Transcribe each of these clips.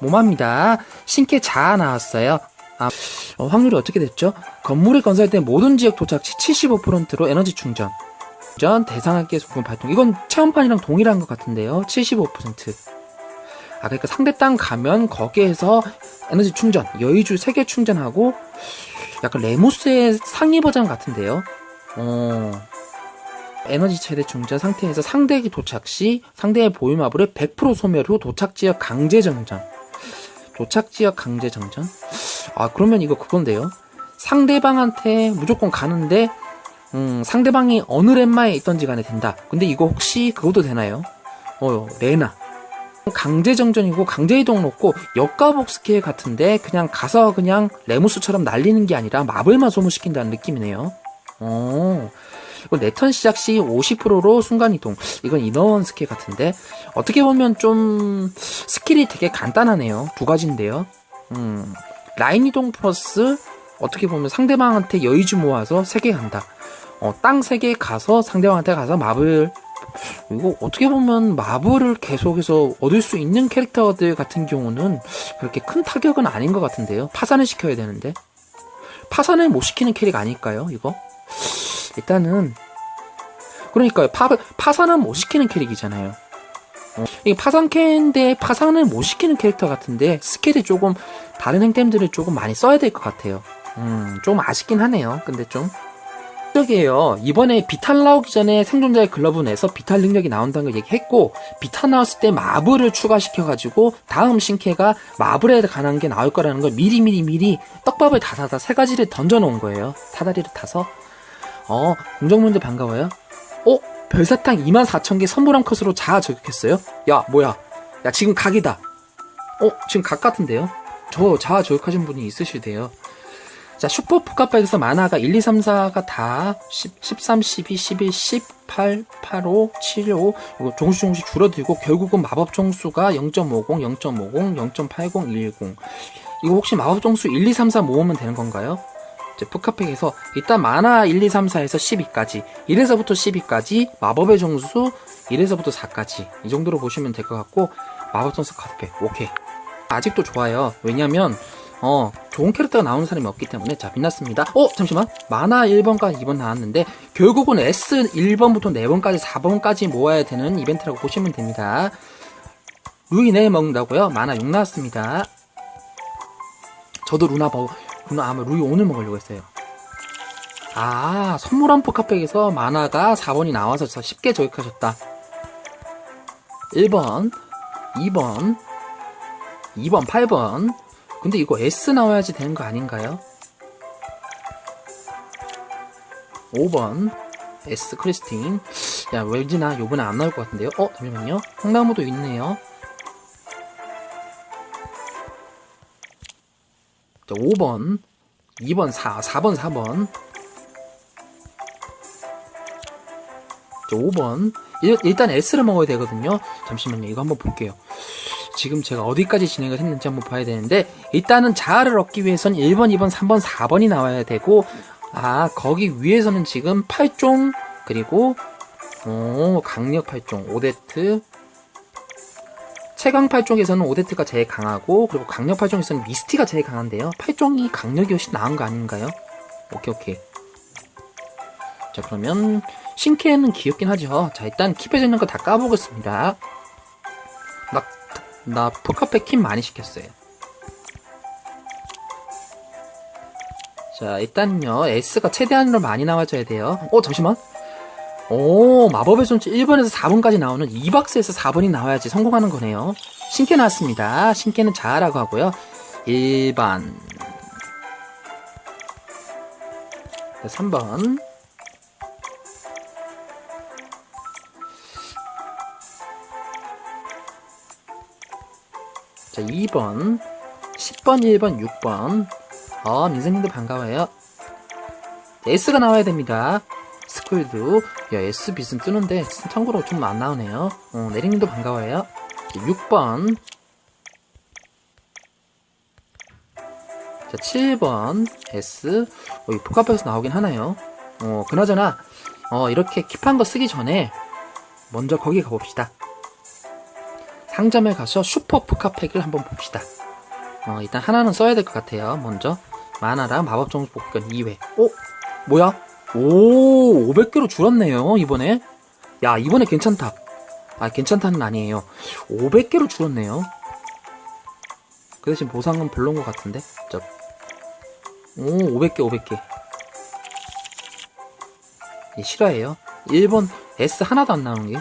모마입니다. 신캐 자아 나왔어요. 아, 어, 확률이 어떻게 됐죠? 건물에 건설된 모든 지역 도착 시 75%로 에너지 충전. 전 대상학계 소금 발동. 이건 체험판이랑 동일한 것 같은데요. 75%. 아, 그러니까 상대 땅 가면 거기에서 에너지 충전, 여의주 3개 충전하고 약간 레모스의 상위 버전 같은데요. 어. 에너지 최대 충전 상태에서 상대에게 도착 시 상대의 보유 마블을 100% 소멸 후 도착 지역 강제 정전. 도착 지역 강제 정전? 아, 그러면 이거 그건데요. 상대방한테 무조건 가는데 음, 상대방이 어느 랜마에 있던지 간에 된다. 근데 이거 혹시 그것도 되나요? 어, 레나. 강제 정전이고 강제 이동 놓고 역가복 스킬 같은데 그냥 가서 그냥 레무스처럼 날리는 게 아니라 마블만 소모시킨다는 느낌이네요. 어. 내턴 시작 시 50%로 순간 이동. 이건 인어원 스킬 같은데 어떻게 보면 좀 스킬이 되게 간단하네요. 두 가지인데요. 음. 라인 이동 플러스 어떻게 보면 상대방한테 여의주 모아서 3개 간다. 어, 땅 3개 가서 상대방한테 가서 마블 이거 어떻게 보면 마블을 계속해서 얻을 수 있는 캐릭터들 같은 경우는 그렇게 큰 타격은 아닌 것 같은데요. 파산을 시켜야 되는데 파산을 못 시키는 캐릭 아닐까요? 이거 일단은 그러니까요. 파, 파산은 못 시키는 캐릭이잖아요. 어, 이 파산 캔인데 파산을 못 시키는 캐릭터 같은데 스킬이 조금 다른 행템들을 조금 많이 써야 될 것 같아요. 음, 좀 아쉽긴 하네요. 근데 좀 저기에요. 이번에 비탈 나오기 전에 생존자의 글러브 내서 비탈 능력이 나온다는 걸 얘기했고 비탈 나왔을 때 마블을 추가시켜가지고 다음 신캐가 마블에 관한 게 나올 거라는 걸 미리 미리 미리 떡밥을 다 사다 세 가지를 던져놓은 거예요. 사다리를 타서 어 공정분들 반가워요. 어 별사탕 24,000개 선물한 컷으로 자아 저격했어요. 야 뭐야? 야 지금 각이다. 어 지금 각 같은데요? 저 자아 저격하신 분이 있으시대요. 자, 슈퍼 푸카파에서 만화가 1, 2, 3, 4가 다 10, 13, 12, 11, 18, 85, 75 이거 조금씩 조금씩 줄어들고 결국은 마법 종수가 0.50, 0.50, 0.80, 10 이거 혹시 마법 종수 1, 2, 3, 4 모으면 되는 건가요? 푸카팩에서 일단 만화 1, 2, 3, 4에서 12까지 1에서부터 12까지 마법의 종수 1에서부터 4까지 이 정도로 보시면 될 것 같고 마법 종수 카드팩 오케이 아직도 좋아요 왜냐면 어, 좋은 캐릭터가 나오는 사람이 없기 때문에 자, 빛났습니다. 어, 잠시만. 만화 1번과 2번 나왔는데 결국은 S 1번부터 4번까지 4번까지 모아야 되는 이벤트라고 보시면 됩니다. 루이 네 먹는다고요? 만화 6 나왔습니다. 저도 루나 버, 루나 아마 루이 오늘 먹으려고 했어요. 아, 선물 한포 카페에서 만화가 4번이 나와서 쉽게 저격하셨다. 1번, 2번, 2번, 8번, 근데 이거 S 나와야지 되는 거 아닌가요? 5번 S 크리스틴 야 왠지 나 요번에 안 나올 것 같은데요? 어 잠시만요 콩나무도 있네요 자 5번 2번 4 4번 4번. 자 5번. 일 단 S를 먹어야 되거든요. 잠시만요. 이거 한번 볼게요. 지금 제가 어디까지 진행을 했는지 한번 봐야 되는데 일단은 자아를 얻기 위해선 1번, 2번, 3번, 4번이 나와야 되고 아 거기 위에서는 지금 8종 그리고 오 강력 8종 오데트 최강 8종에서는 오데트가 제일 강하고 그리고 강력 8종에서는 미스티가 제일 강한데요 8종이 강력이 훨씬 나은 거 아닌가요? 오케이 오케이 자 그러면 신캐는 귀엽긴 하죠 자 일단 킵해져 있는 거 다 까보겠습니다 나, 나 포카페 킵 많이 시켰어요 자, 일단요, S가 최대한으로 많이 나와줘야 돼요. 어, 잠시만. 오, 마법의 손짓 1번에서 4번까지 나오는 2박스에서 4번이 나와야지 성공하는 거네요. 신캐 나왔습니다. 신캐는 자아라고 하고요. 1번. 3번. 자, 2번. 10번, 1번, 6번. 어, 민생님도 반가워요. S가 나와야 됩니다. 스쿨도. 야, S 빛은 뜨는데, 참고로 좀 안 나오네요. 어, 내리님도 반가워요. 6번. 자, 7번. S. 어, 이 포카백에서 나오긴 하나요? 어, 그나저나, 어, 이렇게 킵한 거 쓰기 전에, 먼저 거기 가봅시다. 상점에 가서 슈퍼 푸카팩을 한번 봅시다. 어, 일단 하나는 써야 될 것 같아요. 먼저 만화랑 마법 정수 복권 2회. 오, 뭐야? 오, 500개로 줄었네요. 이번에. 야, 이번에 괜찮다. 아, 괜찮다는 아니에요. 500개로 줄었네요. 그 대신 보상은 별론 것 같은데. 저. 오, 500개, 500개. 예, 실화예요. 1번 S 하나도 안 나오는 게.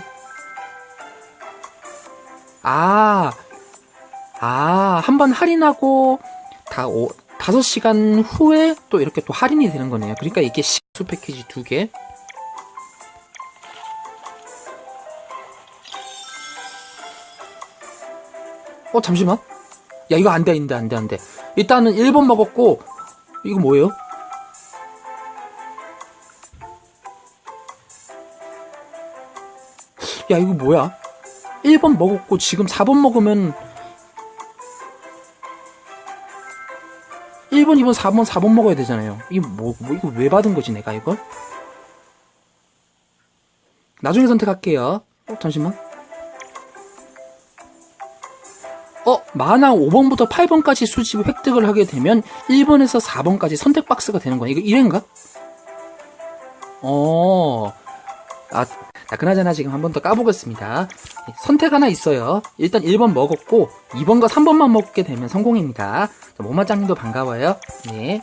아, 아, 한 번 할인하고, 다, 오, 5시간 후에 또 이렇게 또 할인이 되는 거네요. 그러니까 이게 식수 패키지 두 개. 어, 잠시만. 야, 이거 안 돼, 안 돼, 안 돼, 안 돼. 일단은 1번 먹었고, 이거 뭐예요? 야, 이거 뭐야? 1번 먹었고, 지금 4번 먹으면, 1번, 2번, 4번, 4번 먹어야 되잖아요. 이거 뭐, 뭐, 이거 왜 받은 거지, 내가 이걸? 나중에 선택할게요. 어, 잠시만. 어, 만화 5번부터 8번까지 수집 획득을 하게 되면 1번에서 4번까지 선택 박스가 되는 거야. 이거 이래인가? 어, 아, 자, 그나저나 지금 한 번 더 까보겠습니다. 선택 하나 있어요. 일단 1번 먹었고, 2번과 3번만 먹게 되면 성공입니다. 자, 모마짱님도 반가워요. 네.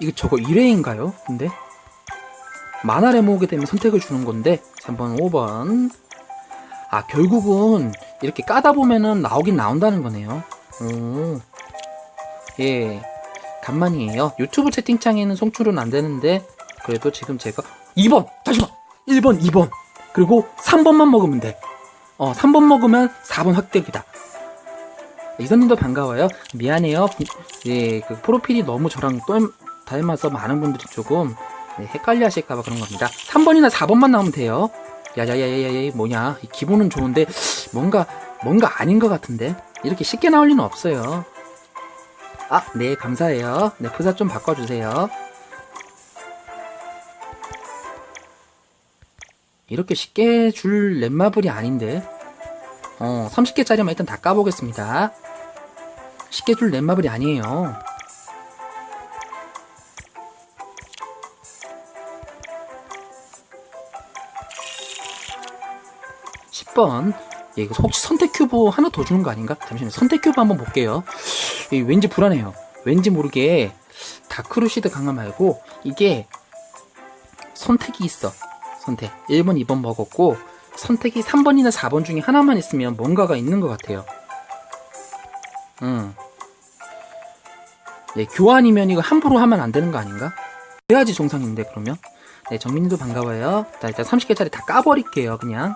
이거 저거 1회인가요? 근데? 만화를 모으게 되면 선택을 주는 건데, 3번, 5번. 아, 결국은 이렇게 까다 보면은 나오긴 나온다는 거네요. 오. 예. 간만이에요. 유튜브 채팅창에는 송출은 안 되는데, 그래도 지금 제가 2번! 잠시만! 1번, 2번! 그리고 3번만 먹으면 돼. 어, 3번 먹으면 4번 획득이다. 이선님도 반가워요. 미안해요. 예, 그 프로필이 너무 저랑 또 닮아서 많은 분들이 조금 네, 헷갈려 하실까봐 그런 겁니다. 3번이나 4번만 나오면 돼요. 야야야야야, 뭐냐. 이 기본은 좋은데, 뭔가, 뭔가 아닌 것 같은데? 이렇게 쉽게 나올 리는 없어요. 아, 네, 감사해요. 네, 프사 좀 바꿔주세요. 이렇게 쉽게 줄 넷마블이 아닌데. 어, 30개짜리만 일단 다 까보겠습니다. 쉽게 줄 넷마블이 아니에요. 십번 예, 이거 혹시 선택 큐브 하나 더 주는 거 아닌가? 잠시만요. 선택 큐브 한번 볼게요. 이 왠지 불안해요. 왠지 모르게 다크루시드 강화 말고 이게 선택이 있어. 선택. 1번, 2번 먹었고 선택이 3번이나 4번 중에 하나만 있으면 뭔가가 있는 것 같아요. 음. 예, 교환이면 이거 함부로 하면 안 되는 거 아닌가? 그래야지 정상인데 그러면. 네, 정민이도 반가워요. 자, 일단 30개짜리 다 까버릴게요, 그냥.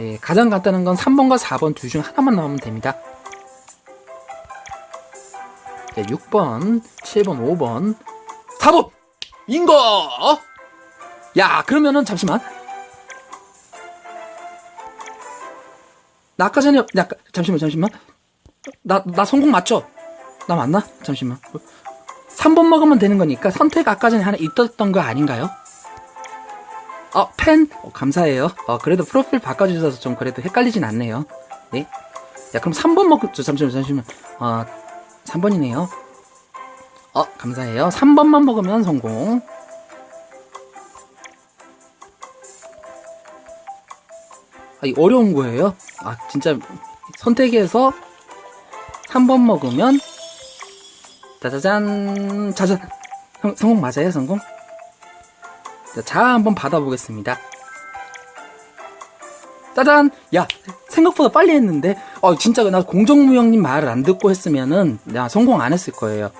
예, 가장 간단한 건 3번과 4번 둘 중 하나만 나오면 됩니다. 네, 6번, 7번, 5번, 4번! 인거! 야, 그러면은, 잠시만. 나 아까 전에, 나, 잠시만, 잠시만. 나, 나 성공 맞죠? 나 맞나? 잠시만. 3번 먹으면 되는 거니까 선택 아까 전에 하나 있었던 거 아닌가요? 어, 펜? 어, 감사해요. 어, 그래도 프로필 바꿔주셔서 좀 그래도 헷갈리진 않네요. 네. 야, 그럼 3번 먹, 저, 잠시만, 잠시만. 어, 3번이네요. 어, 감사해요. 3번만 먹으면 성공. 어려운 거예요? 아, 진짜 선택해서 3번 먹으면 짜자잔, 짜잔. 성, 성공 맞아요, 성공? 자, 자 한번 받아보겠습니다. 짜잔! 야, 생각보다 빨리 했는데, 어, 진짜 나 공정무형님 말을 안 듣고 했으면은, 나 성공 안 했을 거예요.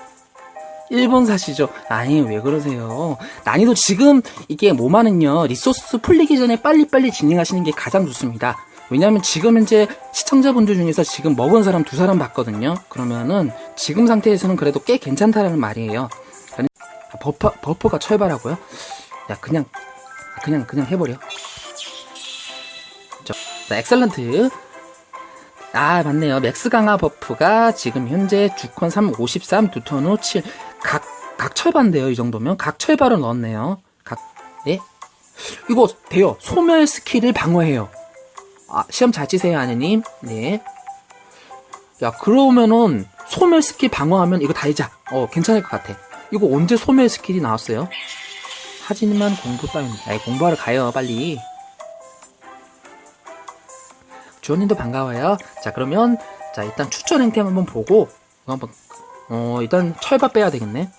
1번 사시죠? 아니, 왜 그러세요? 난이도 지금, 이게 뭐마는요, 리소스 풀리기 전에 빨리빨리 진행하시는 게 가장 좋습니다. 왜냐면 지금 현재 시청자분들 중에서 지금 먹은 사람 두 사람 봤거든요? 그러면은, 지금 상태에서는 그래도 꽤 괜찮다라는 말이에요. 아, 버퍼, 버퍼가 철발하고요? 야, 그냥, 그냥, 그냥 해버려. 저, 자, 엑셀런트. 아, 맞네요. 맥스 강화 버프가 지금 현재 주컨 3, 53, 두턴 후 7. 각, 각철반인데요, 이 정도면? 각철발을 넣었네요. 각, 예? 이거 돼요. 소멸 스킬을 방어해요. 아, 시험 잘 치세요, 아내님. 네. 야, 그러면은, 소멸 스킬 방어하면 이거 다 잊자. 어, 괜찮을 것 같아. 이거 언제 소멸 스킬이 나왔어요? 하지만 공부 따윈, 야, 공부하러 가요, 빨리. 주원님도 반가워요. 자, 그러면, 자, 일단 추천 행템 한번 보고, 한번, 어, 일단 철밥 빼야 되겠네.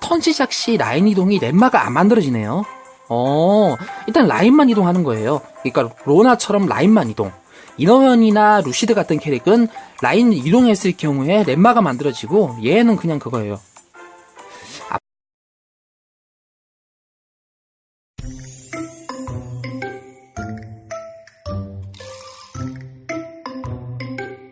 턴 시작 시 라인 이동이 렘마가 안 만들어지네요. 어, 일단 라인만 이동하는 거예요. 그러니까 로나처럼 라인만 이동. 이너현이나 루시드 같은 캐릭은 라인 이동했을 경우에 렘마가 만들어지고 얘는 그냥 그거예요.